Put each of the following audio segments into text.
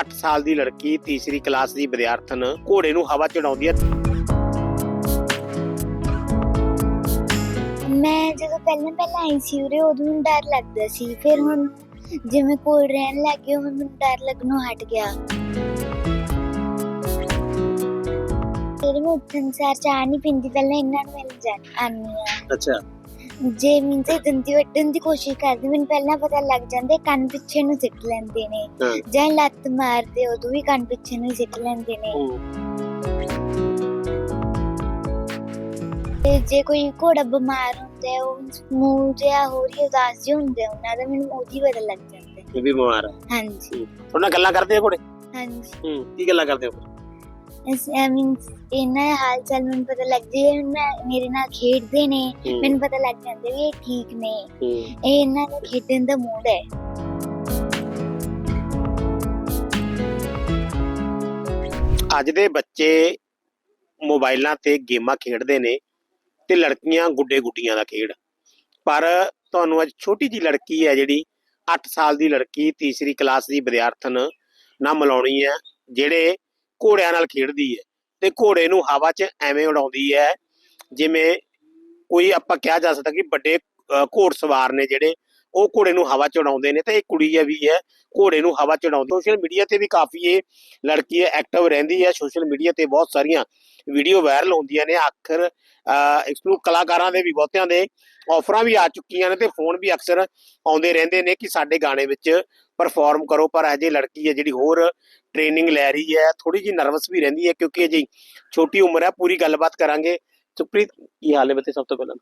8 ਸਾਲ ਦੀ ਲੜਕੀ ਤੀਸਰੀ ਕਲਾਸ ਦੀ ਵਿਦਿਆਰਥਣ ਘੋੜੇ ਨੂੰ ਹਵਾ ਚੜਾਉਂਦੀ ਹੈ। ਮੈਂ ਜਦੋਂ ਪਹਿਲਾਂ ਪਹਿਲਾਂ ਆਈ ਸੀ ਉਰੇ ਉਦੋਂ ਮੈਨੂੰ ਡਰ ਲੱਗਦਾ ਸੀ। ਫਿਰ ਹੁਣ ਜਿਵੇਂ ਕੋਲ ਰਹਿਣ ਲੱਗ ਗਏ ਹੁਣ ਮੈਨੂੰ ਡਰ ਲੱਗਣੋਂ ਹਟ ਗਿਆ। ਫਿਰ ਮੈਂ ਉੱਠਣ ਸਾਰ ਚਾਹ ਨਹੀਂ ਪੀਂਦੀ ਪਹਿਲਾਂ ਇਹਨਾਂ ਨੂੰ ਮਿਲ ਜਾ ਆਨੀ ਆ ਅੱਛਾ। ਜੇ ਮੈਂ ਤੇ ਦੰਦੀ ਵੱਢਣ ਦੀ ਕੋਸ਼ਿਸ਼ ਕਰਦੀ ਮੈਨੂੰ ਪਹਿਲਾਂ ਪਤਾ ਲੱਗ ਜਾਂਦਾ ਕੰਨ ਪਿੱਛੇ ਨੂੰ ਸਿੱਟ ਲੈਂਦੇ ਨੇ। ਜਾਂ ਲੱਤ ਮਾਰਦੇ ਉਦੋਂ ਵੀ ਕੰਨ ਪਿੱਛੇ ਨੂੰ ਸਿੱਟ ਲੈਂਦੇ ਨੇ। ਤੇ ਜੇ ਕੋਈ ਘੋੜਾ ਬਿਮਾਰ ਹੁੰਦਾ ਹੈ ਉਹ ਮੂੰਹ ਜਿਹਾ ਹੋ ਰਹੀ ਉਦਾਸ ਜਿਹੇ ਹੁੰਦੇ ਉਹਨਾਂ ਦਾ ਮੈਨੂੰ ਉਹਦੀ ਪਤਾ ਲੱਗ ਜਾਂਦਾ। ਇਹ ਵੀ ਬਿਮਾਰ ਹੈ। ਹਾਂਜੀ ਨਾਲ ਗੱਲਾਂ ਕਰਦੇ ਆ ਘੋੜੇ? ਹਾਂਜੀ। ਹੂੰ। ਕੀ ਗੱਲਾਂ ਕਰਦੇ ਹੋ ਇਸ ਮੀਨਸ ਇਹਨਾਂ ਹਾਲ ਚਾਲ ਮੈਨੂੰ ਪਤਾ ਲੱਗ ਜੇ ਮੇਰੇ ਨਾਲ ਖੇਡਦੇ ਨੇ ਮੈਨੂੰ ਪਤਾ ਲੱਗ ਜਾਂਦਾ ਵੀ ਇਹ ਠੀਕ ਨੇ। ਇਹ ਇਹਨਾਂ ਦਾ ਖੇਡਣ ਦਾ ਮੂਡ ਹੈ ਅੱਜ ਦੇ ਬੱਚੇ ਮੋਬਾਈਲਾਂ ਤੇ ਗੇਮਾਂ ਖੇਡਦੇ ਨੇ ਤੇ ਲੜਕੀਆਂ ਗੁੱਡੇ ਗੁੱਡੀਆਂ ਦਾ ਖੇਡ। ਪਰ ਤੁਹਾਨੂੰ ਅੱਜ ਛੋਟੀ ਜੀ ਲੜਕੀ ਹੈ ਜਿਹੜੀ 8 ਸਾਲ ਦੀ ਲੜਕੀ ਤੀਸਰੀ ਕਲਾਸ ਦੀ ਵਿਦਿਆਰਥਣ ਨਾ ਮਿਲਾਉਣੀ ਹੈ ਜਿਹੜੇ ਘੋੜਿਆਂ ਨਾਲ ਖੇਡਦੀ ਹੈ ਤੇ ਘੋੜੇ ਨੂੰ ਹਵਾ 'ਚ ਐਵੇਂ ਉਡਾਉਂਦੀ ਹੈ ਜਿਵੇਂ ਕੋਈ ਆਪਾਂ ਕਿਹਾ ਜਾ ਸਕਦਾ ਕਿ ਵੱਡੇ ਅ, ਘੋੜਸਵਾਰ ਨੇ ਜਿਹੜੇ ਉਹ ਘੋੜੇ ਨੂੰ ਹਵਾ 'ਚ ਉਡਾਉਂਦੇ ਨੇ ਤੇ ਇਹ ਕੁੜੀ ਹੈ ਵੀ ਹੈ ਘੋੜੇ ਨੂੰ ਹਵਾ 'ਚ ਉਡਾਉਂਦੀ ਸੋਸ਼ਲ ਮੀਡੀਆ ਤੇ ਵੀ ਕਾਫੀ ਇਹ ਲੜਕੀ ਐਕਟਿਵ ਰਹਿੰਦੀ ਹੈ ਸੋਸ਼ਲ ਮੀਡੀਆ ਤੇ ਬਹੁਤ ਸਾਰੀਆਂ ਵੀਡੀਓ ਵਾਇਰਲ ਹੁੰਦੀਆਂ ਨੇ ਆਖਰ ਐਕਸਕਲੂਸਿਵ ਕਲਾਕਾਰਾਂ ਦੇ ਵੀ ਬਹੁਤਿਆਂ ਦੇ ਆਫਰਾਂ ਵੀ ਆ ਚੁੱਕੀਆਂ ਨੇ ਤੇ ਫੋਨ ਵੀ ਅਕਸਰ ਆਉਂਦੇ ਰਹਿੰਦੇ ਨੇ ਕਿ ਸਾਡੇ ਗਾਣੇ ਵਿੱਚ ਪਰਫਾਰਮ ਕਰੋ ਪਰ ਅਜੇ ਲੜਕੀ ਹੈ ਜਿਹੜੀ ਹੋਰ ਟ੍ਰੇਨਿੰਗ ਲੈ ਰਹੀ ਹੈ ਥੋੜੀ ਜੀ ਨਰਵਸ ਵੀ ਰਹਿੰਦੀ ਹੈ ਕਿਉਂਕਿ ਅਜੇ ਛੋਟੀ ਉਮਰ ਹੈ ਪੂਰੀ ਗੱਲਬਾਤ ਕਰਾਂਗੇ। ਸੁਪ੍ਰੀਤ ਕੀ ਹਾਲ ਹੈ ਬੱਤੇ ਸਭ ਤੋਂ ਪਹਿਲਾਂ?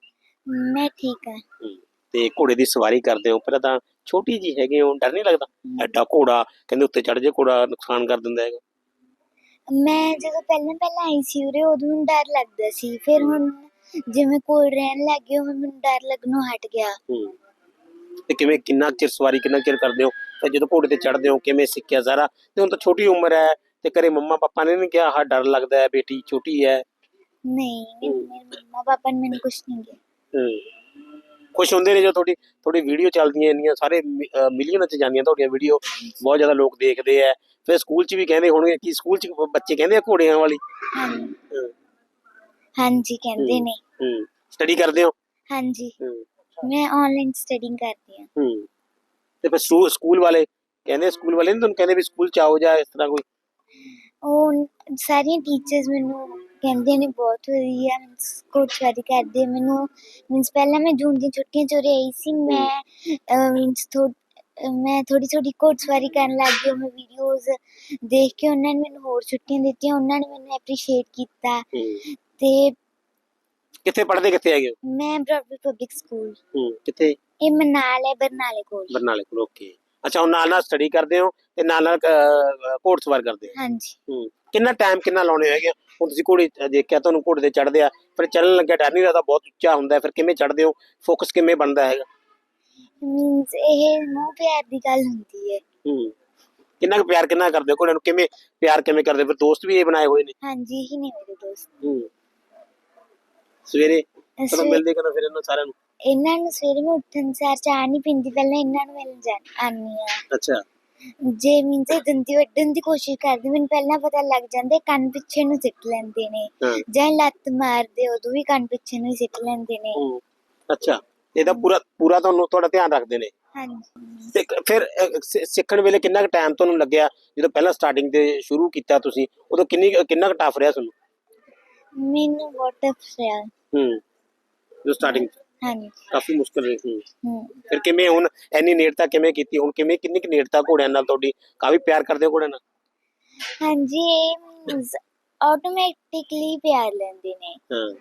ਮੈਂ ਠੀਕ ਹਾਂ। ਤੇ ਘੋੜੇ ਦੀ ਸਵਾਰੀ ਕਰਦੇ ਹੋ ਪਹਿਲਾਂ ਤਾਂ ਛੋਟੀ ਜੀ ਹੈਗੇ ਹੋ ਡਰ ਨਹੀਂ ਲੱਗਦਾ? ਐਡਾ ਘੋੜਾ ਕਹਿੰਦੇ ਉੱਤੇ ਚੜ ਜੇ ਘੋੜਾ ਨੁਕਸਾਨ ਕਰ ਦਿੰਦਾ ਹੈਗਾ। ਮੈਂ ਜਦੋਂ ਪਹਿਲਾਂ ਪਹਿਲਾਂ ਆਈ ਸੀ ਉਰੇ ਉਦੋਂ ਡਰ ਲੱਗਦਾ ਸੀ। ਫਿਰ ਹੁਣ ਜਿਵੇਂ ਕੋਲ ਰਹਿਣ ਲੱਗ ਗਏ ਮੈਨੂੰ ਡਰ ਲੱਗਣੋਂ ਹਟ ਗਿਆ। ਹੂੰ ਤੇ ਕਿਵੇਂ ਕਿੰਨਾ ਚਿਰ ਸਵਾਰੀ ਕਿੰਨਾ ਚਿਰ ਕਰਦੇ ਹੋ? ਤੇ ਜਦੋਂ ਘੋੜੇ ਤੇ ਚੜਦੇ ਹੋ ਕਿਵੇਂ ਸਿੱਖਿਆ ਸਾਰਾ? ਤੇ ਹੁਣ ਤਾਂ ਛੋਟੀ ਉਮਰ ਹੈ ਤੇ ਘਰੇ ਮੰਮਾ ਪਾਪਾ ਨੇ ਨਹੀਂ ਕਿਹਾ ਹਾਂ ਡਰ ਲੱਗਦਾ ਹੈ ਬੇਟੀ ਛੋਟੀ ਹੈ। ਨਹੀਂ ਮੈਨੂੰ- ਮੇਰੇ ਮੰਮਾ ਪਾਪਾ ਨੇ ਮੈਨੂੰ ਕੁਛ ਨਹੀਂ ਕਿਹਾ। ਹੂੰ। ਖੁਸ਼ ਹੁੰਦੇ ਨੇ ਜੋ ਤੁਹਾਡੀ ਤੁਹਾਡੀ ਵੀਡੀਓ ਚੱਲਦੀਆਂ ਇੰਨੀਆਂ ਸਾਰੇ ਮਿਲੀਅਨ ਚ ਜਾਂਦੀਆਂ ਤੁਹਾਡੀਆਂ ਵੀਡੀਓ ਬਹੁਤ ਜ਼ਿਆਦਾ ਲੋਕ ਦੇਖਦੇ ਆ ਫਿਰ ਸਕੂਲ ਚ ਵੀ ਕਹਿੰਦੇ ਹੋਣਗੇ ਕਿ ਸਕੂਲ ਚ ਬੱਚੇ ਕਹਿੰਦੇ ਆ ਘੋੜਿਆਂ ਵਾਲੀ? ਹਾਂਜੀ। ਹਾਂਜੀ ਕਹਿੰਦੇ ਹਮ। ਨੇ। ਹੂੰ। ਸਟੱਡੀ ਕਰਦੇ ਹੋ? ਹਾਂਜੀ। ਮੈਂ ਆਨਲਾਈਨ ਸਟੱਡੀ ਕਰਦੀ ਹਾਂ। ਹੂੰ। ਤੇ ਫਿਰ ਸਕੂ- ਸਕੂਲ ਵਾਲੇ ਕਹਿੰਦੇ ਸਕੂਲ ਵਾਲੇ ਨੇ ਤੁਹਾਨੂੰ ਕਹਿੰਦੇ ਵੀ ਸਕੂਲ ਚ ਆਓ ਜਾਂ ਇਸ ਤਰ੍ਹਾਂ ਕੋਈ? ਉਹ ਸਾਰੀਆਂ ਟੀਚਰਸ ਮੈਨੂੰ ਕਹਿੰਦੇ ਨੇ ਬਹੁਤ ਵਧੀਆ ਕੋਚ ਵਾਰੀ ਕਰਦੇ। ਮੈਨੂੰ ਮੀਨਸ ਪਹਿਲਾਂ ਮੈਂ ਜੂਨ ਦੀ ਛੁੱਟੀਆਂ ਚ ਉਰੇ ਆਈ ਸੀ ਮੈਂ ਮੀਨਸ ਮੈਂ ਥੋੜੀ ਥੋੜੀ ਕੋਚ ਵਾਰੀ ਕਰਨ ਲੱਗ ਗਈ ਮੈਂ ਵੀਡੀਓਜ਼ ਦੇਖ ਕੇ ਉਹਨਾਂ ਨੇ ਮੈਨੂੰ ਹੋਰ ਛੁੱਟੀਆਂ ਦਿੱਤੀਆਂ ਉਹਨਾਂ ਨੇ ਮੈਨੂੰ ਐਪਰੀਸ਼ੀਏਟ ਕੀਤਾ। ਤੇ ਕਿੱਥੇ ਪੜ੍ਹਦੇ ਕਿੱਥੇ ਹੈਗੇ? ਹੋ? ਮੈਂ ਬ੍ਰੌਡਵੇ ਪਬਲਿਕ ਸਕੂਲ ਹੂੰ ਕਿੱਥੇ? ਇਹ ਮਨਾਲ ਹੈ ਬਰਨਾਲੇ ਕੋਲ। ਬਰਨਾਲੇ ਕੋਲ ਓਕੇ ਅੱਛਾ ਹੁਣ ਨਾਲ ਨਾਲ ਸਟੱਡੀ ਕਰਦੇ ਹੋ ਤੇ ਨਾਲ ਨਾਲ ਘੋੜ ਸਵਾਰ ਕਰਦੇ ਹੋ? ਹਾਂਜੀ। ਹੂੰ। ਕਿੰਨਾ ਟਾਈਮ ਕਿੰਨਾ ਲਾਉਣੇ ਹੈਗੇ? ਹੁਣ ਤੁਸੀਂ ਘੋੜੇ ਦੇਖਿਆ ਤੁਹਾਨੂੰ ਘੋੜੇ ਤੇ ਚੜਦੇ ਆ ਫਿਰ ਚੱਲਣ ਲੱਗਿਆ ਡਰ ਨਹੀਂ ਲੱਗਦਾ ਬਹੁਤ ਉੱਚਾ ਹੁੰਦਾ ਹੈ, ਫਿਰ ਕਿਵੇਂ ਚੜਦੇ ਹੋ? ਫੋਕਸ ਕਿਵੇਂ ਬਣਦਾ ਹੈਗਾ? ਮੀਨਸ ਇਹ ਮੋਹ ਪਿਆਰ ਦੀ ਗੱਲ ਹੁੰਦੀ ਹੈ। ਹੂੰ। ਕਿੰਨਾ ਪਿਆਰ ਕਿੰਨਾ ਕਰਦੇ ਹੋ ਘੋੜਿਆਂ ਨੂੰ? ਕਿਵੇਂ ਪਿਆਰ ਕਿਵੇਂ ਕਰਦੇ? ਫਿਰ ਦੋਸਤ ਵੀ ਇਹ ਬਣਾਏ ਹੋਏ ਨੇ? ਹਾਂਜੀ ਇਹੀ ਨੇ ਮੇਰੇ ਦੋਸਤ। ਹੂੰ। ਸਵੇਰੇ ਸਵੇ- ਮਿਲਦੇ ਕਦੋਂ ਫਿਰ ਇਹਨਾਂ ਸਾਰਿਆਂ ਨੂੰ? ਇਹਨਾਂ ਨੂੰ ਸਵੇਰੇ ਮੈਂ ਉੱਠਣ ਸਾਰ ਚਾਹ ਨਹੀਂ ਪੀਂਦੀ ਪਹਿਲਾਂ ਇਹਨਾਂ ਨੂੰ ਮਿਲ ਜਾ ਆਨੀ ਆ ਅੱਛਾ ਜੇ ਮੀਨਸ ਇਹ ਦੰਦੀ ਵੱਢਣ ਦੀ ਕੋਸ਼ਿਸ਼ ਕਰਦੀ ਮੈਨੂੰ ਪਹਿਲਾਂ ਪਤਾ ਲੱਗ ਜਾਂਦਾ ਇਹ ਕੰਨ ਪਿੱਛੇ ਨੂੰ ਸਿੱਟ ਲੈਂਦੇ ਨੇ ਹਾਂ ਜਾਂ ਲੱਤ ਮਾਰਦੇ ਉਦੋਂ ਵੀ ਕੰਨ ਪਿੱਛੇ ਨੂੰ ਹੀ ਸਿੱਟ ਲੈਂਦੇ ਨੇ ਹੂੰ ਅੱਛਾ ਇਹਦਾ ਪੂਰਾ ਪੂਰਾ ਤੁਹਾਨੂੰ ਤੁਹਾਡਾ ਧਿਆਨ ਰੱਖਦੇ ਨੇ ਹਾਂਜੀ ਤੇ ਕ- ਫਿਰ ਅ, ਸਿ- ਸਿੱਖਣ ਵੇਲੇ ਕਿੰਨਾ ਕੁ ਟਾਈਮ ਤੁਹਾਨੂੰ ਲੱਗਿਆ ਜਦੋਂ ਪਹਿਲਾਂ ਸਟਾਰਟਿੰਗ ਤੇ ਸ਼ੁਰੂ ਕੀਤਾ ਤੁਸੀਂ ਉਦੋਂ ਕਿੰਨੀ ਕੁ- ਕਿੰਨਾ ਕੁ ਟਫ ਰਿਹਾ ਤੁਹਾਨੂੰ ਮੈਨੂੰ ਬਹੁਤ ਟਫ ਰਿਹਾ ਹੂੰ ਜੋ ਸਟਾਰਟਿੰਗ ਹਾਂਜੀ। ਕਾਫੀ ਮੁਸ਼ਕਲ ਰਹੀ ਹੂੰ। ਫਿਰ ਕਿਵੇਂ ਹੁਣ ਐਨੀ ਨੇੜਤਾ ਕਿਵੇਂ ਕੀਤੀ? ਹੁਣ ਕਿਵੇਂ ਕਿੰਨੀ ਕੁ ਨੇੜਤਾ ਘੋੜਿਆਂ ਨਾਲ ਤੁਹਾਡੀ? ਕਾਫੀ ਪਿਆਰ ਕਰਦੇ ਹੋ ਘੋੜਿਆਂ ਨਾਲ? ਹਾਂਜੀ ਆਟੋਮੈਟਿਕਲੀ ਪਿਆਰ ਲੈਂਦੇ ਨੇ। ਹਾਂ।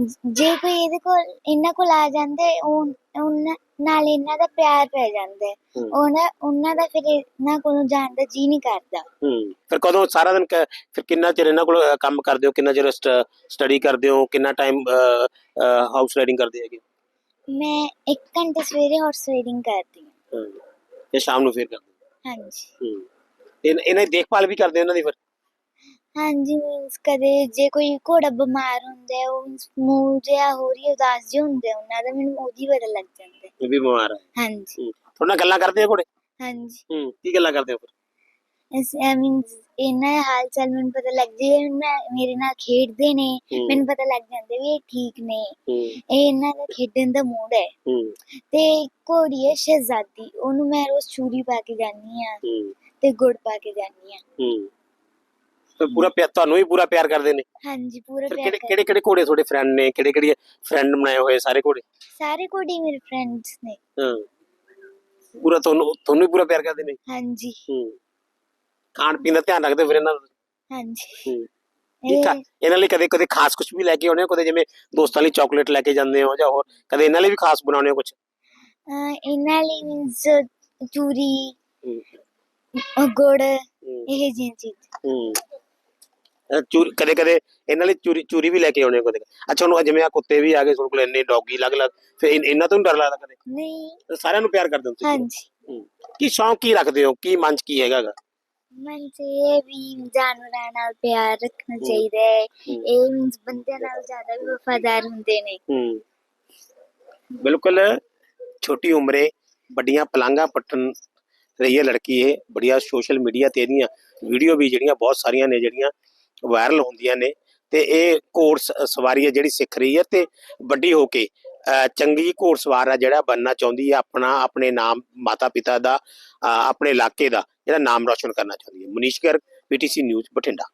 ਜ- ਜੇ ਕੋਈ ਇਹਦੇ ਕੋਲ ਇਹਨਾਂ ਕੋਲ ਆ ਜਾਂਦੇ ਉਹ ਉਹਨਾਂ ਨਾਲ ਇਹਨਾਂ ਦਾ ਪਿਆਰ ਪੈ ਜਾਂਦਾ ਹੈ। ਹੂੰ। ਉਹਨਾਂ ਉਹਨਾਂ ਦਾ ਫਿਰ ਇਹਨਾਂ ਕੋਲੋਂ ਜਾਣ ਦਾ ਜੀ ਨਹੀਂ ਕਰਦਾ। ਹੂੰ। ਫਿਰ ਕਦੋਂ ਸਾਰਾ ਦਿਨ ਕ- ਫਿਰ ਕਿੰਨਾ ਚਿਰ ਇਹਨਾਂ ਕੋਲ ਅ, ਕੰਮ ਕਰਦੇ ਹੋ? ਕਿੰਨਾ ਚਿਰ ਸਟੱਡੀ ਕਰਦੇ ਹੋ? ਕਿੰਨਾ ਟਾਈਮ ਹਾਊਸ ਰਾਈਡਿੰਗ ਕਰਦੇ ਹੈਗੇ? ਮੈਂ 1 ਘੰਟੇ ਸਵੇਰੇ ਹਾਰਸ ਰਾਈਡਿੰਗ ਕਰਦੀ ਹਾਂ। ਹਾਂ ਤੇ ਸ਼ਾਮ ਨੂੰ ਫਿਰ ਕਰਦੇ ਹੋ। ਹਾਂਜੀ। ਹੂੰ ਤੇ ਇਹਨਾਂ ਇਹਨਾਂ ਦੀ ਦੇਖਭਾਲ ਵੀ ਕਰਦੇ ਹੋ ਇਹਨਾਂ ਦੀ ਫਿਰ? ਹਾਂਜੀ ਮੀਨਸ ਕਦੇ ਜੇ ਕੋਈ ਘੋੜਾ ਬਿਮਾਰ ਹੁੰਦਾ ਹੈ ਉਹ ਮੂੰਹ ਜਿਹਾ ਹੋ ਰਹੀ ਉਦਾਸ ਜਿਹੇ ਹੁੰਦੇ ਆ ਉਹਨਾਂ ਦਾ ਮੈਨੂੰ ਉਹਦੀ ਪਤਾ ਲੱਗ ਜਾਂਦਾ ਹੈ। ਇਹ ਵੀ ਬਿਮਾਰ ਹੈ। ਹਾਂਜੀ। ਹੂੰ ਤੁਹਾਡੇ ਨਾਲ ਗੱਲਾਂ ਕਰਦੇ ਆ ਘੋੜੇ? ਹਾਂਜੀ। ਹੂੰ ਕੀ ਗੱਲਾਂ ਕਰਦੇ ਹੋ ਫਿਰ? ਆਈ ਮੀਨਸ ਇਹਨਾਂ ਦਾ ਹਾਲ ਚਾਲ ਮੈਨੂੰ ਪਤਾ ਲੱਗ ਜੇ ਮੇਰੇ ਨਾਲ ਖੇਡਦੇ ਨੇ ਹੂੰ, ਮੈਨੂੰ ਪਤਾ ਲੱਗ ਜਾਂਦਾ ਵੀ ਇਹ ਠੀਕ ਨੇ। ਹੂੰ, ਇਹ ਇਹਨਾਂ ਦਾ ਖੇਡਣ ਦਾ ਮੂਡ ਹੈ ਹੂੰ, ਤੇ ਘੋੜੀ ਹੈ ਸ਼ਹਿਜ਼ਾਦੀ ਉਹਨੂੰ ਮੈਂ ਰੋਜ਼ ਚੂਰੀ ਪਾ ਕੇ ਜਾਂਦੀ ਆ ਹੂੰ, ਤੇ ਗੁੜ ਪਾ ਕੇ ਜਾਂਦੀ ਆ। ਹੂੰ। ਤੇ ਪੂਰਾ ਪਿਆਰ ਤੁਹਾਨੂੰ ਵੀ ਪੂਰਾ ਪਿਆਰ ਕਰਦੇ ਨੇ? ਹਾਂਜੀ ਪੂਰਾ ਫਿਰ ਪਿਆਰ ਕਿਹੜੇ ਕਿਹੜੇ ਕਿਹੜੇ ਘੋੜੇ ਤੁਹਾਡੇ ਫਰੈਂਡ ਨੇ? ਕਿਹੜੇ ਕਿਹੜੇ ਫਰੈਂਡ ਬਣਾਏ ਹੋਏ ਸਾਰੇ ਘੋੜੇ? ਸਾਰੇ ਘੋੜੇ ਮੇਰੇ ਫਰੈਂਡਸ ਨੇ। ਹਾਂ। ਪੂਰਾ ਤੁਹਾਨੂੰ ਤੁਹਾਨੂੰ ਵੀ ਪੂਰਾ ਪਿਆਰ ਕਰਦੇ ਨੇ? ਹਾਂਜੀ। ਹੂੰ। ਖਾਣ ਪੀਣ ਦਾ ਧਿਆਨ ਰੱਖਦੇ ਫਿਰ ਇਹਨਾਂ ਦਾ ਹਾਂਜੀ। ਹੂੰ। ਕੀ ਇਹ ਖਾ- ਇਹਨਾਂ ਲਈ ਕਦੇ ਕਦੇ ਖਾਸ ਕੁਝ ਵੀ ਲੈ ਕੇ ਆਉਣੇ ਹੋ? ਕਦੇ ਜਿਵੇਂ ਦੋਸਤਾਂ ਲਈ ਚਾਕਲੇਟ ਲੈ ਕੇ ਜਾਂਦੇ ਹੋ ਜਾਂ ਹੋਰ? ਕਦੇ ਇਹਨਾਂ ਲਈ ਵੀ ਖਾਸ ਬਣਾਉਣੇ ਹੋ ਕੁਝ ਅਹ, ਇਹਨਾਂ ਲਈ ਮੀਨਸ ਚੂਰੀ ਅਹ, ਗੁੜ ਇਹ ਜਿਹੀਆਂ ਚੀਜ਼ਾਂ। ਹੂੰ। ਚੂਰੀ ਕਦੇ ਕਦੇ ਇਹਨਾਂ ਲਈ ਚੂਰੀ ਚੂਰੀ ਵੀ ਲੈ ਕੇ ਆਉਣੇ ਹੋ ਕਦੇ? ਅੱਛਾ ਹੁਣ ਜਿਵੇਂ ਆ ਕੁੱਤੇ ਵੀ ਆ ਗਏ ਤੁਹਾਡੇ ਕੋਲ ਇੰਨੇ ਡੌਗੀ ਅਲੱਗ ਅਲੱਗ ਫਿਰ ਇਨ- ਇਹਨਾਂ ਤੋਂ ਨੀ ਡਰ ਲੱਗਦਾ ਕਦੇ? ਨਹੀਂ। ਸਾਰਿਆਂ ਨੂੰ ਪਿਆਰ ਕਰਦੇ ਹੋ ਤੁਸੀਂ? ਹਾਂਜੀ। ਹੂੰ। ਕੀ ਸ਼ੌਂਕ ਕੀ ਰੱਖਦੇ ਹੋ? ਕੀ ਮਨ ਚ ਕੀ ਹੈਗਾ ਗਾ? ਇਹ ਵੀ ਜਾਨਵਰਾਂ ਨਾਲ ਪਿਆਰ ਰੱਖਣਾ ਚਾਹੀਦਾ ਹੈ। ਇਹ ਮੀਨਸ ਬੰਦਿਆਂ ਨਾਲ ਜ਼ਿਆਦਾ ਵੀ ਵਫਾਦਾਰ ਹੁੰਦੇ ਨੇ। ਹੂੰ। ਬਿਲਕੁਲ ਛੋਟੀ ਉਮਰੇ ਵੱਡੀਆਂ ਪਲਾਂਘਾਂ ਪੱਟਣ ਰਹੀ ਹੈ ਲੜਕੀ ਇਹ ਬੜੀਆਂ ਸੋਸ਼ਲ ਮੀਡੀਆ ਤੇ ਇਹਦੀਆਂ ਵੀਡੀਓ ਵੀ ਜਿਹੜੀਆਂ ਬਹੁਤ ਸਾਰੀਆਂ ਨੇ ਜਿਹੜੀਆਂ ਵਾਇਰਲ ਹੁੰਦੀਆਂ ਨੇ ਤੇ ਇਹ ਕੋਰਸ ਸਵਾਰੀ ਹੈ ਜਿਹੜੀ ਸਿੱਖ ਰਹੀ ਹੈ ਤੇ ਵੱਡੀ ਹੋ ਕੇ ਚੰਗੀ ਘੋੜਸਵਾਰ ਆ ਜਿਹੜਾ ਬੰਨਣਾ ਚਾਹੁੰਦੀ ਹੈ ਆਪਣਾ, ਆਪਣੇ ਨਾਮ ਮਾਤਾ ਪਿਤਾ ਦਾ ਆਪਣੇ ਇਲਾਕੇ ਦਾ ਜਿਹੜਾ ਨਾਮ ਰੌਸ਼ਨ ਕਰਨਾ ਚਾਹੁੰਦੀ ਹੈ ਮਨੀਸ਼ ਗਰਗ ਪੀਟੀਸੀ ਨਿਊਜ਼ ਬਠਿੰਡਾ।